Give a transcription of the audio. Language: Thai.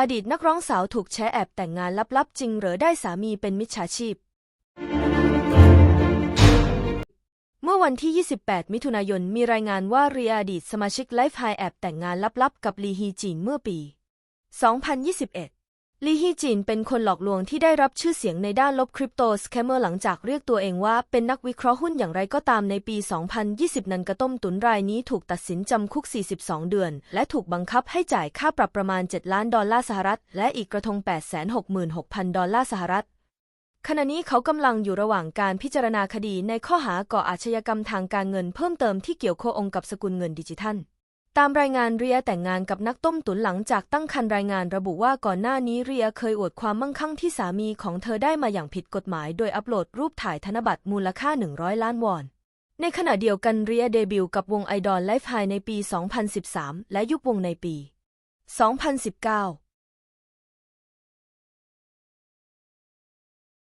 อดีตนักร้องสาวถูกแชแอบแต่งงานลับๆ จริงหรือได้สามีเป็นมิจฉาชีพ เมื่อวันที่ 28 มิถุนายน มีรายงานว่าเรียอดีตสมาชิกไลฟ์ไฮแอบแต่งงานลับๆ กับลีฮีจิงเมื่อปี 2021 ลีฮีจินเป็นคนหลอกลวงที่ได้รับชื่อเสียงในด้านลบคริปโตสแคมเมอร์หลังจากเรียกตัวเองว่าเป็นนักวิเคราะห์หุ้นอย่างไรก็ตามในปี 2020 นันกระต้มตุนรายนี้ถูกตัดสินจำคุก 42 เดือน และถูกบังคับให้จ่ายค่าปรับประมาณ 7 ล้านดอลลาร์สหรัฐ และอีกกระทง 866,000 ดอลลาร์สหรัฐขณะนี้เขากำลังอยู่ระหว่างการพิจารณาคดีในข้อหาก่ออาชญากรรมทางการเงินเพิ่มเติมที่เกี่ยวข้องกับสกุลเงินดิจิทัล ตามรายงานเรียแต่งงานกับนักต้มตุ๋นหลังจากตั้งครรภ์รายงานระบุว่าก่อนหน้านี้เรียเคยอวดความมั่งคั่งที่สามีของเธอได้มาอย่างผิดกฎหมาย โดยอัปโหลดรูปถ่ายธนบัตรมูลค่า 100 ล้านวอน ในขณะเดียวกันเรียเดบิวต์กับวงไอดอลไลฟ์ไฮในปี 2013 และยุบวงในปี 2019